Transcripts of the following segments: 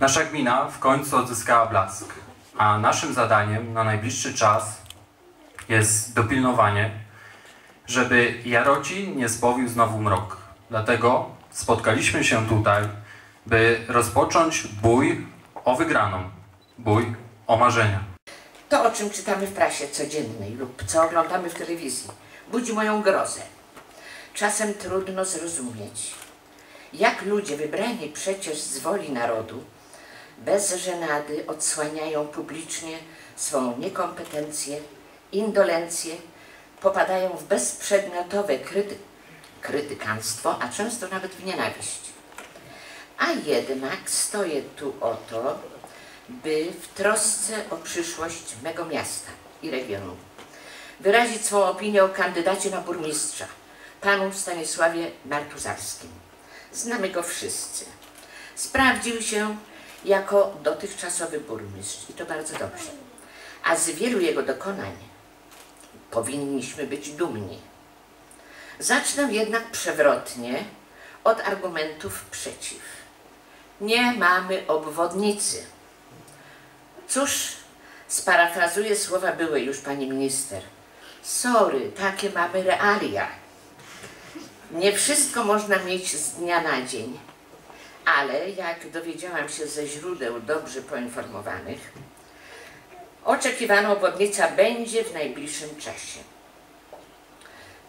Nasza gmina w końcu odzyskała blask, a naszym zadaniem na najbliższy czas jest dopilnowanie, żeby Jarocin nie spowił znowu mrok. Dlatego spotkaliśmy się tutaj, by rozpocząć bój o wygraną, bój o marzenia. To, o czym czytamy w prasie codziennej lub co oglądamy w telewizji, budzi moją grozę. Czasem trudno zrozumieć, jak ludzie wybrani przecież z woli narodu bez żenady odsłaniają publicznie swą niekompetencję, indolencję, popadają w bezprzedmiotowe kryty krytykanstwo, a często nawet w nienawiść. A jednak stoję tu o to, by w trosce o przyszłość mego miasta i regionu wyrazić swą opinię o kandydacie na burmistrza, panu Stanisławie Martuzarskim. Znamy go wszyscy. Sprawdził się jako dotychczasowy burmistrz i to bardzo dobrze. A z wielu jego dokonań powinniśmy być dumni. Zacznę jednak przewrotnie od argumentów przeciw. Nie mamy obwodnicy. Cóż, sparafrazuję słowa byłej już pani minister. Sorry, takie mamy realia. Nie wszystko można mieć z dnia na dzień, ale jak dowiedziałam się ze źródeł dobrze poinformowanych, oczekiwana obwodnica będzie w najbliższym czasie.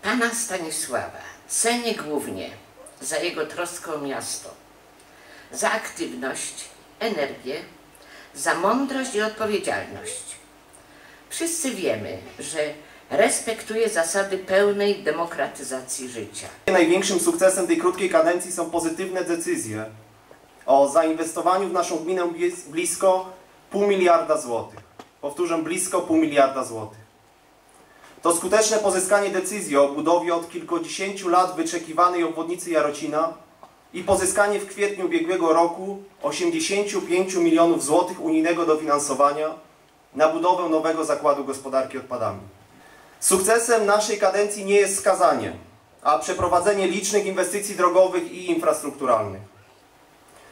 Pana Stanisława cenię głównie za jego troskę o miasto, za aktywność, energię, za mądrość i odpowiedzialność. Wszyscy wiemy, że respektuje zasady pełnej demokratyzacji życia. Największym sukcesem tej krótkiej kadencji są pozytywne decyzje o zainwestowaniu w naszą gminę blis- blisko pół miliarda złotych. Powtórzę, blisko pół miliarda złotych. To skuteczne pozyskanie decyzji o budowie od kilkudziesięciu lat wyczekiwanej obwodnicy Jarocina i pozyskanie w kwietniu ubiegłego roku 85 milionów złotych unijnego dofinansowania na budowę nowego zakładu gospodarki odpadami. Sukcesem naszej kadencji nie jest skazanie, a przeprowadzenie licznych inwestycji drogowych i infrastrukturalnych.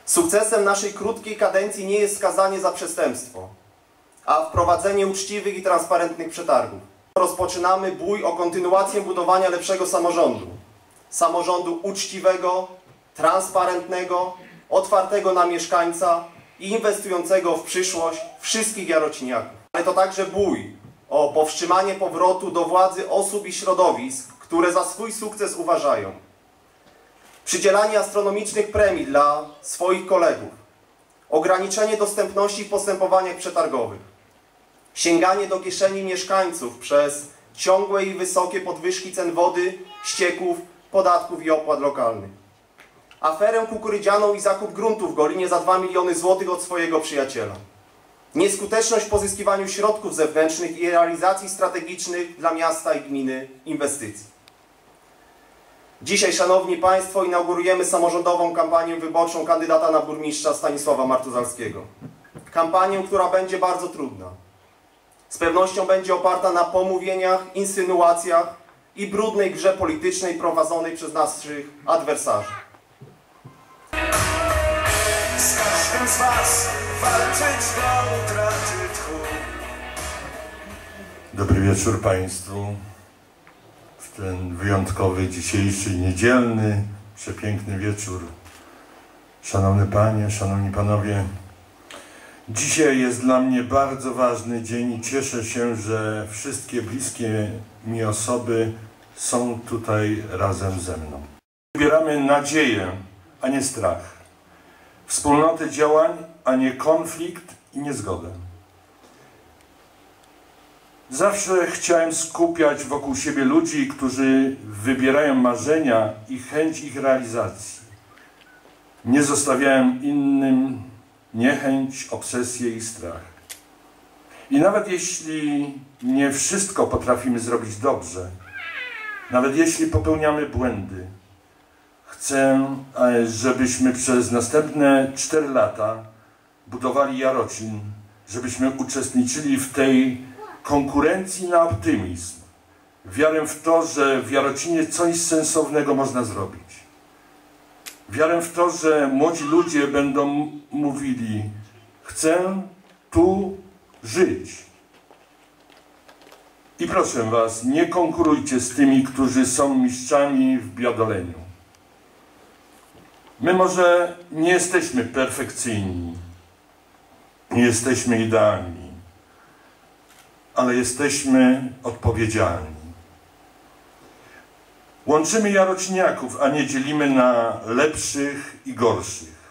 Sukcesem naszej krótkiej kadencji nie jest skazanie za przestępstwo, a wprowadzenie uczciwych i transparentnych przetargów. Rozpoczynamy bój o kontynuację budowania lepszego samorządu. Samorządu uczciwego, transparentnego, otwartego na mieszkańca i inwestującego w przyszłość wszystkich jarociniaków. Ale to także bój o powstrzymanie powrotu do władzy osób i środowisk, które za swój sukces uważają. Przydzielanie astronomicznych premii dla swoich kolegów. Ograniczenie dostępności w postępowaniach przetargowych. Sięganie do kieszeni mieszkańców przez ciągłe i wysokie podwyżki cen wody, ścieków, podatków i opłat lokalnych. Aferę kukurydzianą i zakup gruntów w Golinie za 2 miliony złotych od swojego przyjaciela. Nieskuteczność w pozyskiwaniu środków zewnętrznych i realizacji strategicznych dla miasta i gminy inwestycji. Dzisiaj, Szanowni Państwo, inaugurujemy samorządową kampanię wyborczą kandydata na burmistrza Stanisława Martuzalskiego. Kampanię, która będzie bardzo trudna. Z pewnością będzie oparta na pomówieniach, insynuacjach i brudnej grze politycznej prowadzonej przez naszych adwersarzy. Z każdym z was walczyć do utraty tchu. Dobry wieczór Państwu. Ten wyjątkowy, dzisiejszy, niedzielny, przepiękny wieczór. Szanowne Panie, Szanowni Panowie, dzisiaj jest dla mnie bardzo ważny dzień i cieszę się, że wszystkie bliskie mi osoby są tutaj razem ze mną. Wybieramy nadzieję, a nie strach. Wspólnotę działań, a nie konflikt i niezgodę. Zawsze chciałem skupiać wokół siebie ludzi, którzy wybierają marzenia i chęć ich realizacji. Nie zostawiałem innym niechęć, obsesję i strach. I nawet jeśli nie wszystko potrafimy zrobić dobrze, nawet jeśli popełniamy błędy, chcę, e, żebyśmy przez następne 4 lata budowali Jarocin, żebyśmy uczestniczyli w tej konkurencji na optymizm, wiarę w to, że w Jarocinie coś sensownego można zrobić. Wiarę w to, że młodzi ludzie będą mówili: Chcę tu żyć. I proszę Was, nie konkurujcie z tymi, którzy są mistrzami w biadoleniu. My może nie jesteśmy perfekcyjni, nie jesteśmy idealni, ale jesteśmy odpowiedzialni. Łączymy jarociniaków, a nie dzielimy na lepszych i gorszych.